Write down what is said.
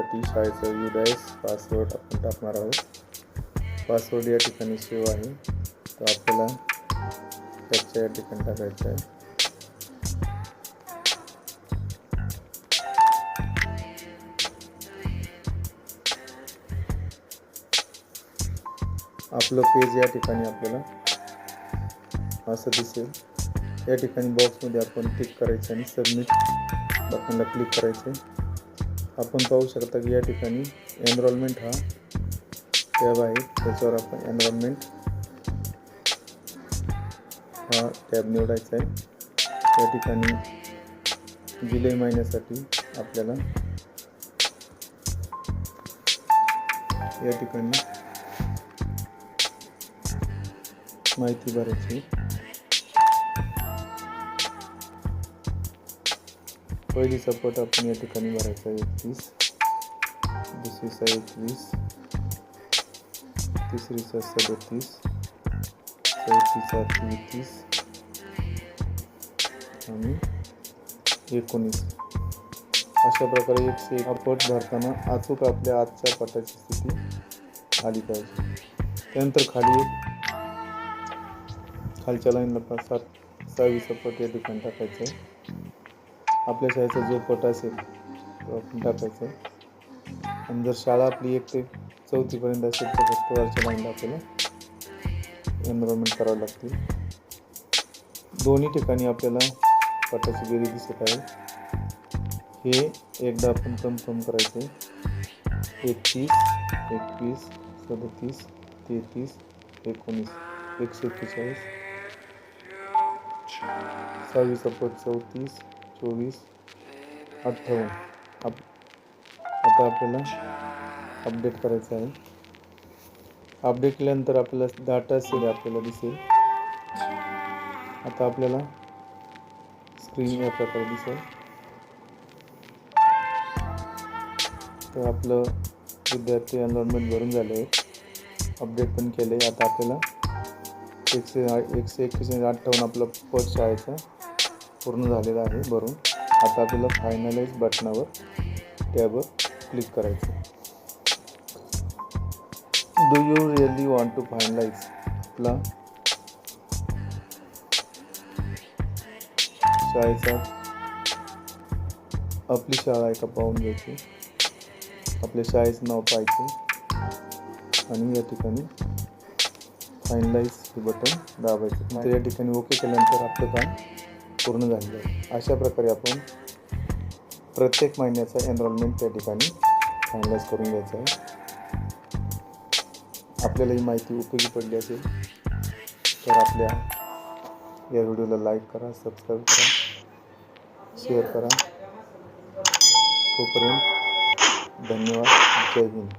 करण्यासाठी शाळेचा UDISE password आपण टाकणार आहोत. पासवर्ड या ठिकाणी सेव आहे. तो आपल्याला त्याच्या या ठिकाणी टाकायचा आहे. आपलं पेज या ठिकाणी आपल्याला असं दिसेल. या ठिकाणी बॉक्समध्ये आपण क्लिक करायचं आणि सबमिट बटनला क्लिक करायचे आपण पाहू शकता की या ठिकाणी एनरोलमेंट हा टॅब आहे. त्याच्यावर आपण एनरोलमेंट हा टॅब निवडायचा आहे. या ठिकाणी जुलै महिन्यासाठी आपल्याला या ठिकाणी माहिती भरायची पहिली सपोर्ट आपण या ठिकाणी भरायचा एकतीस. दुसरीचा एकवीस. तिसरीचा सदतीस. चौथीचा तेहतीस. आणि एकोणीस. अशा प्रकारे एकशे एक पट भरताना अचूक आपल्या आजच्या पटाची स्थिती आली पाहिजे. त्यानंतर खाली एक. खालच्या लाईनला पाच सात सहावी सपोर्ट या ठिकाणी टाकायचं आहे. आपल्या शाळेचा जो पट असेल तो आपण टाकायचा आणि जर शाळा आपली एक ते चौथीपर्यंत असेल तर फक्त वरच्या लाईनला आपल्याला एनरोलमेंट करावं लागते. दोन्ही ठिकाणी आपल्याला पटाची बेरी दिसत आहे. हे एकदा आपण कन्फर्म करायचे एकतीस एकवीस सदतीस तेहतीस एकोणीस एकशे एक्केचाळीस सहावी सपोर्ट चौतीस चोवीस अठ्ठावन्न आप आता आपल्याला अपडेट करायचं आहे. अपडेट केल्यानंतर आपल्याला डाटा सेल आपल्याला दिसेल. आता आपल्याला स्क्रीन या प्रकारे दिसेल. तर आपलं विद्यार्थी एनरोलमेंट भरून झाले आहे अपडेट पण केले आता आपल्याला एकशे एकशे एकशे अठ्ठावन्न आपलं पद शाळेचा पूर्ण झालेला आहे भरून. आता आपल्याला फायनलाइज बटनावर टॅबवर क्लिक करायचं. Do you really want to finalise आपला शाळेचा आपली शाळा एका पाहून घ्यायची? आपल्या शाळेचं नाव पाहायचे. आणि या ठिकाणी फायनलाइज हे बटन दाबायचं. या ठिकाणी ओके केल्यानंतर आपलं काम पूर्ण झालेलं आहे. अशा प्रकारे आपण प्रत्येक महिन्याचा एनरोलमेंट त्या ठिकाणी फायनलाइज करून घ्यायचं आहे. आपल्याला ही माहिती उपयोगी पडली असेल तर आपल्या या व्हिडिओला लाईक करा सबस्क्राईब करा शेअर करा. तोपर्यंत धन्यवाद. जय हिंद.